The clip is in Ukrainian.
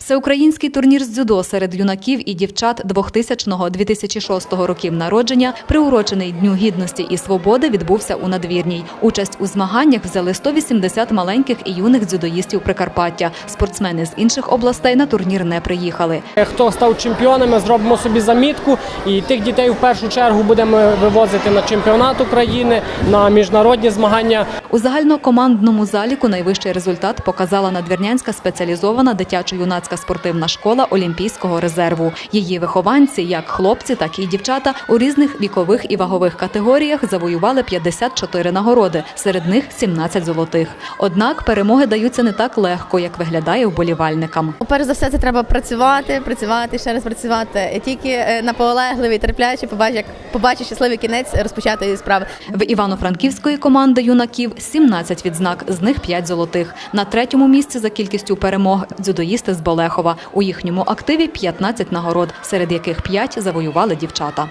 Всеукраїнський турнір з дзюдо серед юнаків і дівчат 2000-2006 років народження, приурочений Дню гідності і свободи, відбувся у надвірній. Участь у змаганнях взяли 180 маленьких і юних дзюдоїстів Прикарпаття. Спортсмени з інших областей на турнір не приїхали. Хто став чемпіонами, зробимо собі замітку, і тих дітей в першу чергу будемо вивозити на чемпіонат України, на міжнародні змагання. У загальнокомандному заліку найвищий результат показала надвірнянська спеціалізована дитячо-юнацька спортивна школа Олімпійського резерву. Її вихованці, як хлопці, так і дівчата, у різних вікових і вагових категоріях завоювали 54 нагороди, серед них 17 золотих. Однак перемоги даються не так легко, як виглядає вболівальникам. Перш за все, це треба працювати, працювати, ще раз працювати. Тільки е, наполегливий, терплячий, побачиш, як побачиш щасливий кінець розпочатої справи. В Івано-Франківської команди юнаків 17 відзнак, з них 5 золотих. На третьому місці за кількістю перемог дзюдоїсти з Болехова. У їхньому активі 15 нагород, серед яких 5 завоювали дівчата.